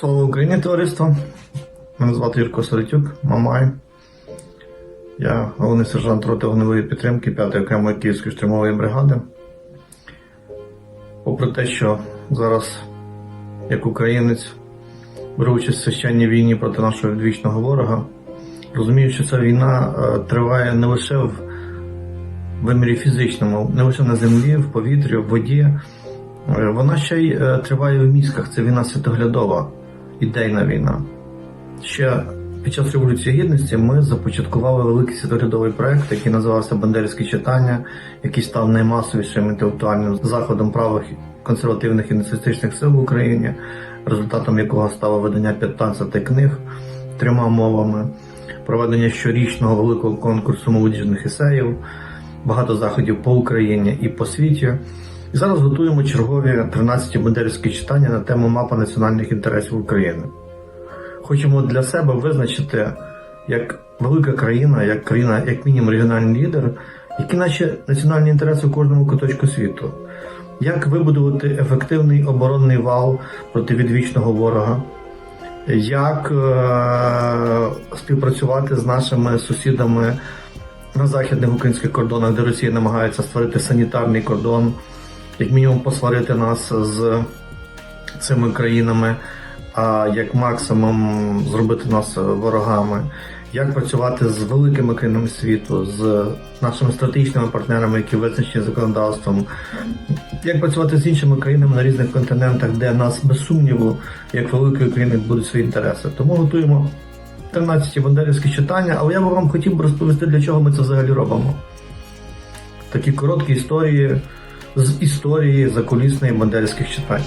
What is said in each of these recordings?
Слава Україні, товариство! Мене звати Юрко Соротюк, Мамай. Я головний сержант роти вогневої підтримки 5-ї окремої Київської штурмової бригади. Попри те, що зараз, як українець, беру участь в священній війні проти нашого відвічного ворога, розумію, що ця війна е, триває не лише в вимірі фізичному, не лише на землі, в повітрі, в воді. Е, Вона ще й е, триває в мізках. Це війна світоглядова, ідейна війна. Ще під час Революції Гідності ми започаткували великий світоглядовий проект, який називався Бандерівські читання, який став наймасовішим інтелектуальним заходом правих консервативних і націоналістичних сил в Україні, результатом якого стало видання 15 книг трьома мовами, проведення щорічного великого конкурсу молодіжних есеїв, багато заходів по Україні і по світі. І зараз готуємо чергові 13 бандерівські читання на тему мапа національних інтересів України. Хочемо для себе визначити як велика країна, як країна, як мінімум регіональний лідер, які наші національні інтереси в кожному куточку світу. Як вибудувати ефективний оборонний вал проти відвічного ворога? Як е- співпрацювати з нашими сусідами на західних українських кордонах, де Росія намагається створити санітарний кордон, як мінімум посварити нас з цими країнами, а як максимум зробити нас ворогами, як працювати з великими країнами світу, з нашими стратегічними партнерами, які визначені законодавством, як працювати з іншими країнами на різних континентах, де нас без сумніву, як великої країни, будуть свої інтереси. Тому готуємо 13 бандерівські читання, але я би вам хотів би розповісти, для чого ми це взагалі робимо. Такі короткі історії з історії закулісної бандерівських читань.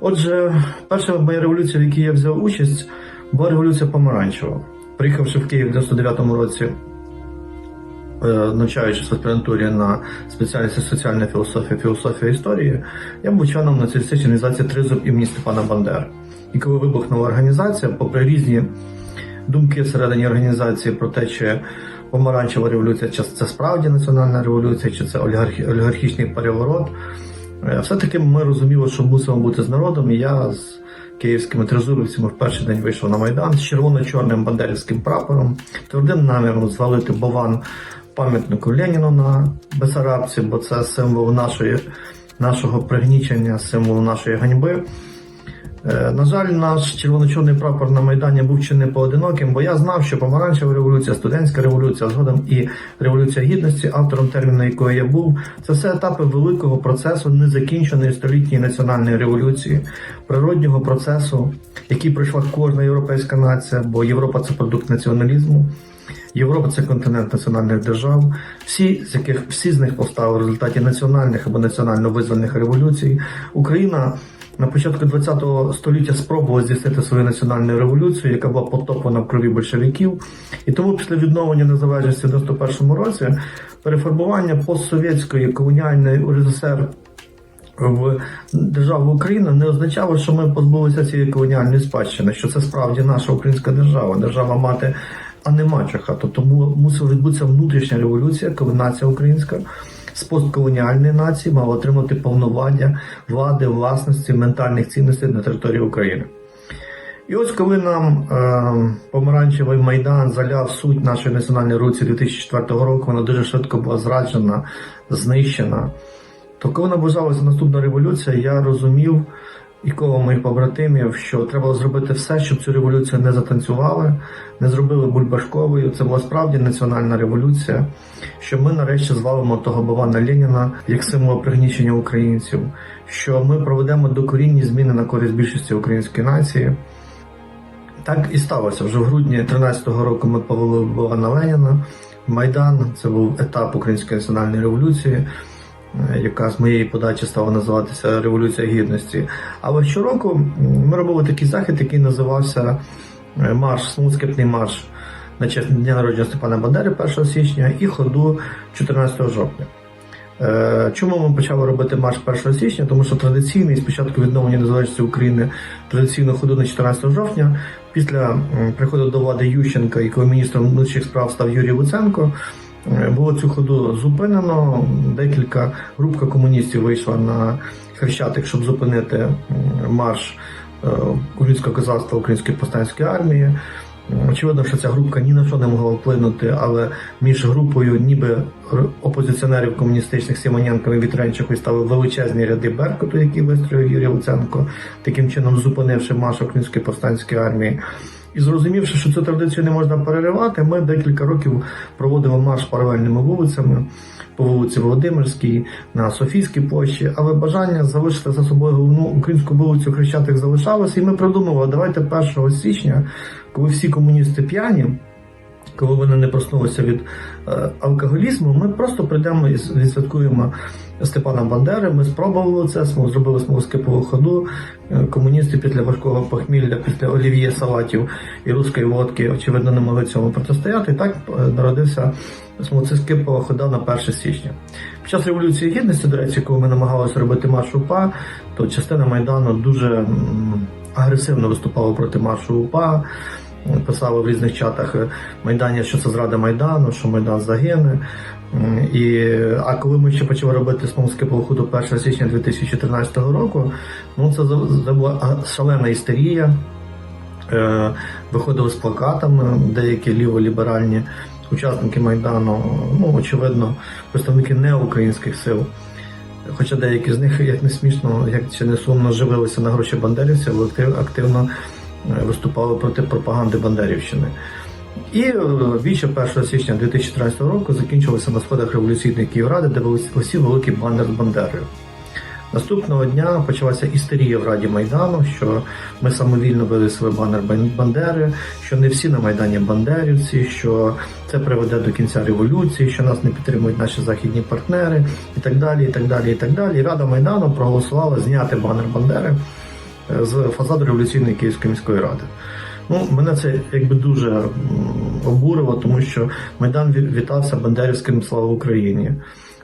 Отже, перша моя революція, в якій я взяв участь, була революція помаранчева. Приїхавши в Київ в 99-му році, е, навчаючись в аспірантурі на спеціальності соціальна філософія, філософія історії, я був членом націоналістичної організації Тризуб імені Степана Бандери. І коли вибухнула організація, попри різні думки всередині організації про те, чи помаранчева революція, чи це справді національна революція, чи це олігархі- олігархічний переворот. Е, Все-таки ми розуміли, що мусимо бути з народом, і я з київськими тризубівцями в перший день вийшов на Майдан з червоно-чорним бандерівським прапором, твердим наміром звалити Бован пам'ятнику Леніну на Бесарабці, бо це символ нашої, нашого пригнічення, символ нашої ганьби. Е, На жаль, наш червоно-чорний прапор на Майдані був чи не поодиноким, бо я знав, що помаранчева революція, студентська революція, а згодом і революція гідності, автором терміну якої я був, це все етапи великого процесу незакінченої столітньої національної революції, природнього процесу, який пройшла кожна європейська нація, бо Європа це продукт націоналізму. Європа це континент національних держав, всі з яких всі з них повстали в результаті національних або національно визвольних революцій. Україна на початку ХХ століття спробувала здійснити свою національну революцію, яка була потоплена в крові большевиків. І тому після відновлення незалежності в 91-му році перефарбування постсовєтської колоніальної УРСР в державу Україна не означало, що ми позбулися цієї колоніальної спадщини, що це справді наша українська держава, держава мати, а не мачеха. Тобто му- мусила відбутися внутрішня революція, коли нація українська з постколоніальної нації мала отримати повновладдя влади, власності, ментальних цінностей на території України. І ось коли нам е, помаранчевий майдан заляв суть нашої національної руці 2004 року, вона дуже швидко була зраджена, знищена. То коли наближалася наступна революція, я розумів і коло моїх побратимів, що треба зробити все, щоб цю революцію не затанцювали, не зробили бульбашковою. Це була справді національна революція. Що ми нарешті звалимо того Бована Леніна як символ пригнічення українців, що ми проведемо докорінні зміни на користь більшості української нації. Так і сталося. Вже в грудні 13-го року ми повели Богдана Леніна. Майдан це був етап Української національної революції, яка з моєї подачі стала називатися Революція Гідності. Але щороку ми робили такий захід, який називався е, марш, смутскипний марш на честь дня народження Степана Бандери 1 січня і ходу 14 жовтня. Е, Чому ми почали робити марш 1 січня? Тому що традиційний з початку відновлення незалежності України традиційно ходу на 14 жовтня. Після приходу до влади Ющенка і коли міністром внутрішніх справ став Юрій Луценко, е, було цю ходу зупинено. Декілька групка комуністів вийшла на Хрещатик, щоб зупинити марш е, українського козацтва, української повстанської армії. Очевидно, що ця групка ні на що не могла вплинути, але між групою, ніби опозиціонерів комуністичних Симоненко і Вітренчикою стали величезні ряди Беркуту, які вистроїв Юрій Луценко, таким чином зупинивши марш української повстанської армії. І зрозумівши, що цю традицію не можна переривати, ми декілька років проводимо марш паралельними вулицями по вулиці Володимирській, на Софійській площі, але бажання залишити за собою головну українську вулицю Хрещатик залишалося, і ми придумали, давайте 1 січня, коли всі комуністи п'яні, коли вони не проснулися від е, алкоголізму, ми просто прийдемо і відсвяткуємо Степана Бандери. Ми спробували це, зробили смолоскипову ходу. Е, Комуністи після важкого похмілля, після олів'є салатів і руської водки, очевидно, не могли цьому протистояти. І так е, народився смолоскипова хода на 1 січня. Під час Революції Гідності, до речі, коли ми намагалися робити марш УПА, то частина Майдану дуже агресивно виступала проти маршу УПА писали в різних чатах е, Майдані, що це зрада Майдану, що Майдан загине. І, а коли ми ще почали робити Смолське ходу 1 січня 2014 року, ну це, це була шалена істерія. Е, Виходили з плакатами деякі ліволіберальні учасники Майдану, ну, очевидно, представники неукраїнських сил. Хоча деякі з них, як не смішно, як чи не сумно, живилися на гроші бандерівців, але активно е, виступали проти пропаганди Бандерівщини. І е, віче 1 січня 2014 року закінчилося на сходах революційної Київради, де висів великий банер з Бандерою. Наступного дня почалася істерія в Раді Майдану, що ми самовільно вивісили банер Бандери, що не всі на Майдані бандерівці, що це приведе до кінця революції, що нас не підтримують наші західні партнери, і так далі. І так далі, і так далі. І Рада Майдану проголосувала зняти банер Бандери е, з фасаду революційної Київської міської ради. Ну, мене це якби дуже обурило, тому що Майдан вітався Бандерівським Слава Україні.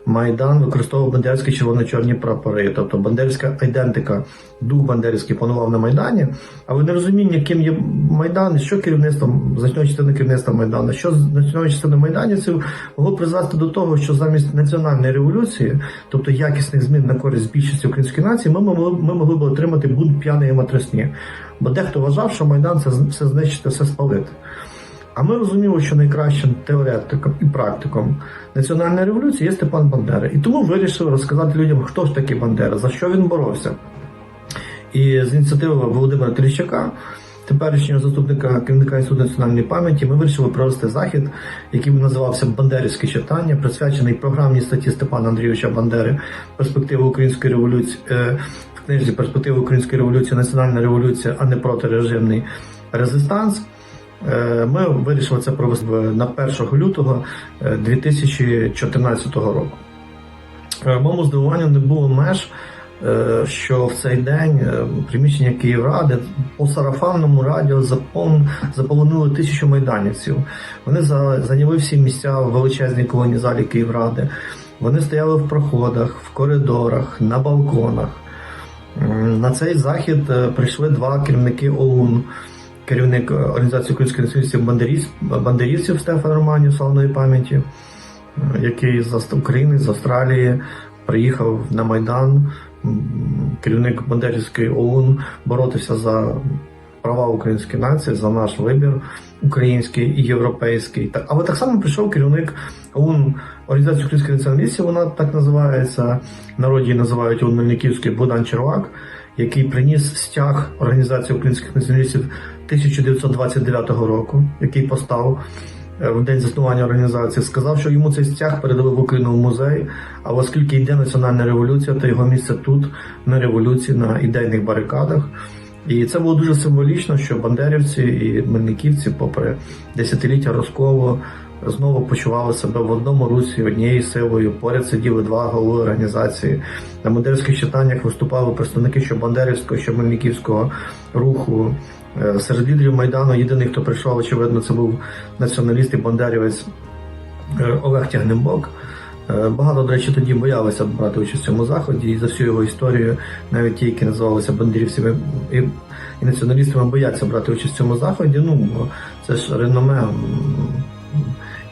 Майдан використовував бандерські червоно-чорні прапори, тобто бандерська айдентика, дух бандерівський панував на Майдані, але нерозуміння, ким є Майдан, що керівництвом, значної частини керівництва Майдану, що з національної частини майданівців могло призвести до того, що замість національної революції, тобто якісних змін на користь більшості української нації, ми могли, ми могли б отримати бунт п'яної матросні. Бо дехто вважав, що Майдан це все знищити, все спалити. А ми розуміли, що найкращим теоретиком і практиком національної революції є Степан Бандера. І тому вирішили розказати людям, хто ж такий Бандера, за що він боровся. І з ініціативи Володимира Терещака, теперішнього заступника керівника інституту національної пам'яті, ми вирішили провести захід, який називався Бандерівське читання, присвячений програмній статті Степана Андрійовича Бандери Перспектива української революції е, в книжці Перспектива української революції, національна революція, а не протирежимний резистанс. Е, Ми вирішили це провести на 1 лютого е, 2014 року. Е, Моєму здивуванню не було меж, е, що в цей день е, приміщення Київради по сарафанному радіо заполонили тисячу майданівців. Вони зайняли всі місця в величезній колонії залі Київради. Вони стояли в проходах, в коридорах, на балконах. На цей захід е, прийшли два керівники ОУН. Керівник е, організації українських націоналістів бандерівців, Стефан Романів славної пам'яті, е, який з України, з Австралії приїхав на Майдан, керівник Бандерівської ОУН, боротися за права української нації, за наш вибір український і європейський. Але так само прийшов керівник ОУН Організації українських націоналістів, вона так називається, народі називають ОУН Мельниківський Богдан Червак, який приніс стяг Організації українських націоналістів 1929 року, який постав е, в день заснування організації, сказав, що йому цей стяг передали в Україну музей. А оскільки йде національна революція, то його місце тут на революції, на ідейних барикадах. І це було дуже символічно, що бандерівці і мельниківці, попри десятиліття розколу, знову почували себе в одному русі однією силою. Поряд сиділи два голови організації. На бандерівських читаннях виступали представники що Бандерівського, що Мельниківського руху. Е, Серед лідерів Майдану єдиний, хто прийшов, очевидно, це був націоналіст і бандерівець е, Олег Тягнебок. Е, Багато, до речі, тоді боялися брати участь в цьому заході, і за всю його історію, навіть ті, які називалися бандерівцями і, і націоналістами, бояться брати участь в цьому заході. Ну, це ж реноме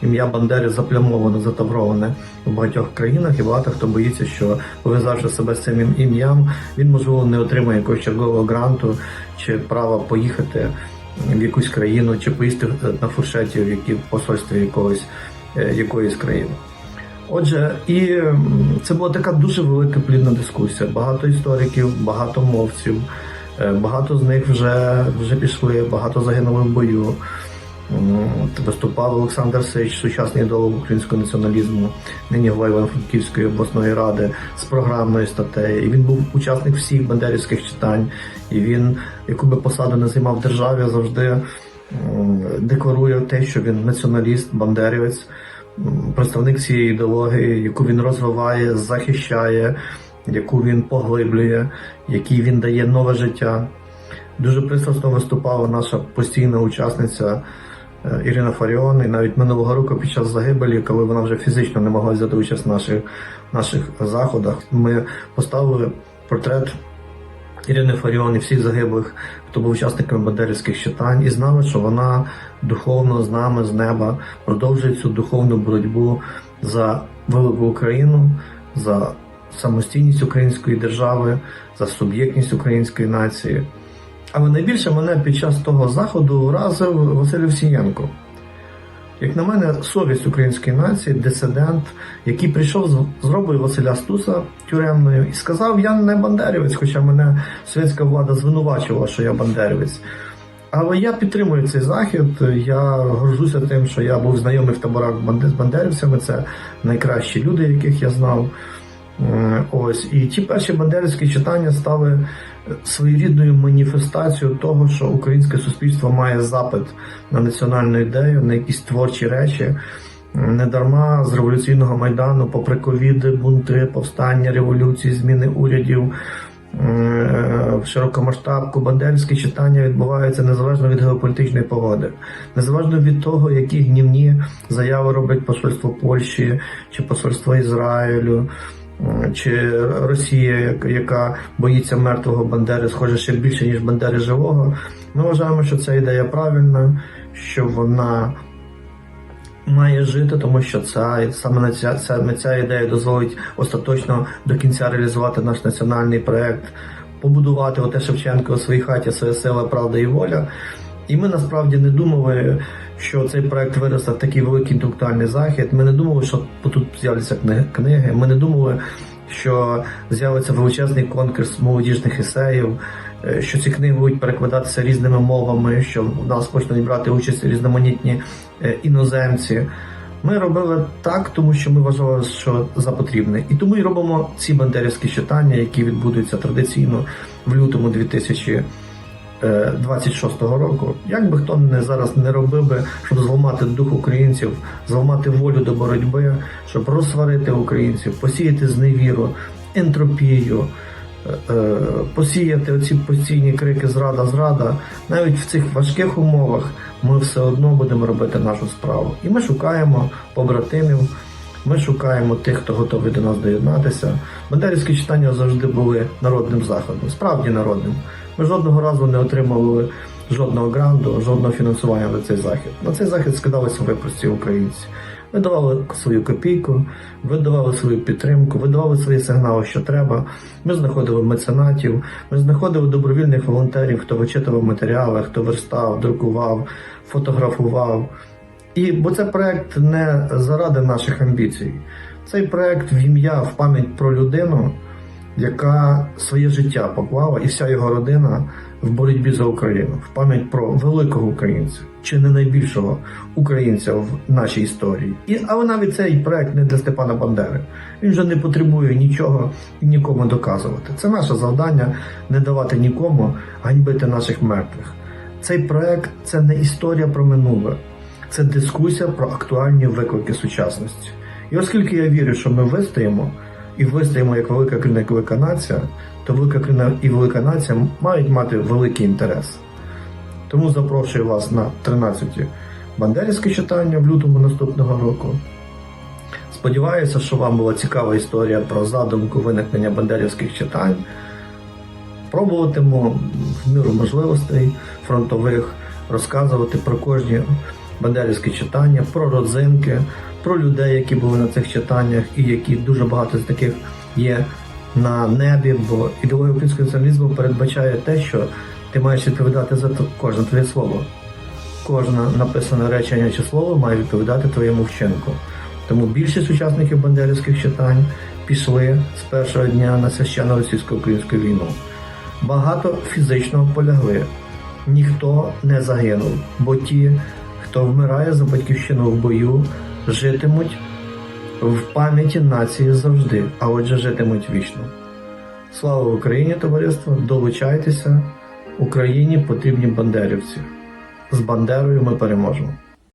ім'я Бандери заплямоване, затавроване в багатьох країнах, і багато хто боїться, що пов'язавши себе з цим ім'ям, він можливо не отримає якогось чергового гранту чи права поїхати в якусь країну, чи поїсти е, на фуршеті в які посольстві якогось е, якоїсь країни. Отже, і це була така дуже велика плідна дискусія. Багато істориків, багато мовців, е, багато з них вже, вже пішли, багато загинули в бою. Виступав Олександр Сич, сучасний ідол українського націоналізму, нині голова Івано-Франківської обласної ради з програмною статтею. І він був учасник всіх бандерівських читань. І він, яку би посаду не займав в державі, завжди декларує те, що він націоналіст, бандерівець, представник цієї ідеології, яку він розвиває, захищає, яку він поглиблює, якій він дає нове життя. Дуже пристрасно виступала наша постійна учасниця Ірина Фаріон, і навіть минулого року під час загибелі, коли вона вже фізично не могла взяти участь в наших, наших заходах, ми поставили портрет Ірини Фаріон і всіх загиблих, хто був учасниками бандерівських читань, і знали, що вона духовно з нами, з неба продовжує цю духовну боротьбу за велику Україну, за самостійність української держави, за суб'єктність української нації. Але найбільше мене під час того заходу вразив Василь Овсієнко. Як на мене, совість української нації, дисидент, який прийшов з- з робою Василя Стуса тюремною і сказав: Я не бандерівець, хоча мене совєтська влада звинувачувала, що я бандерівець. Але я підтримую цей захід. Я горжуся тим, що я був знайомий в таборах з бандерівцями. Це найкращі люди, яких я знав. Е, Ось і ті перші бандерівські читання стали своєрідною маніфестацією того, що українське суспільство має запит на національну ідею, на якісь творчі речі. Недарма з революційного майдану, попри ковіди, бунти, повстання, революції, зміни урядів, е, широкомасштабку, бандерівські читання відбуваються незалежно від геополітичної погоди, незалежно від того, які гнівні заяви робить посольство Польщі чи посольство Ізраїлю. Е, Чи Росія, як- яка боїться мертвого Бандери, схоже ще більше, ніж Бандери живого. Ми вважаємо, що ця ідея правильна, що вона має жити, тому що ця саме ця, саме ця ідея дозволить остаточно до кінця реалізувати наш національний проект, побудувати оте Шевченко у своїй хаті, своя сила, правда і воля. І ми насправді не думали, що цей проект виросте в такий великий інтелектуальний захід. Ми не думали, що тут з'являться книги. Ми не думали, що з'явиться величезний конкурс молодіжних есеїв, е, що ці книги будуть перекладатися різними мовами, що в нас почнуть брати участь різноманітні е, іноземці. Ми робили так, тому що ми вважали, що за потрібне. І тому і робимо ці бандерівські читання, які відбудуться традиційно в лютому 2026 року. Як би хто не зараз не робив би, щоб зламати дух українців, зламати волю до боротьби, щоб розсварити українців, посіяти зневіру, ентропію, е, е, посіяти оці постійні крики зрада, зрада, навіть в цих важких умовах ми все одно будемо робити нашу справу. І ми шукаємо побратимів. Ми шукаємо тих, хто готовий до нас доєднатися. Бандерівські читання завжди були народним заходом, справді народним. Ми жодного разу не отримували жодного гранту, жодного фінансування на цей захід. На цей захід скидалися ви прості українці. Ви давали свою копійку, ви давали свою підтримку, ви давали свої сигнали, що треба. Ми знаходили меценатів, ми знаходили добровільних волонтерів, хто вичитував матеріали, хто верстав, друкував, фотографував. І бо це проект не заради наших амбіцій. Цей проект в ім'я в пам'ять про людину, яка своє життя поклала, і вся його родина в боротьбі за Україну, в пам'ять про великого українця, чи не найбільшого українця в нашій історії. І але навіть цей проект не для Степана Бандери. Він вже не потребує нічого і нікому доказувати. Це наше завдання не давати нікому ганьбити наших мертвих. Цей проект це не історія про минуле, це дискусія про актуальні виклики сучасності. І оскільки я вірю, що ми вистоїмо і вистоїмо як велика країна, велика нація, то велика країна і велика нація мають мати великий інтерес. Тому запрошую вас на 13-ті бандерівське читання в лютому наступного року. Сподіваюся, що вам була цікава історія про задумку виникнення бандерівських читань. Пробуватиму в міру можливостей фронтових розказувати про кожні бандерівські читання, про родзинки, про людей, які були на цих читаннях, і які дуже багато з таких є на небі, бо ідеологія українського націоналізму передбачає те, що ти маєш відповідати за кожне твоє слово. Кожне написане речення чи слово має відповідати твоєму вчинку. Тому більшість учасників бандерівських читань пішли з першого дня на священно російсько-українську війну. Багато фізично полягли. Ніхто не загинув, бо ті, хто вмирає за батьківщину в бою, житимуть в пам'яті нації завжди, а отже, житимуть вічно. Слава Україні, товариство! Долучайтеся! Україні потрібні бандерівці. З Бандерою ми переможемо.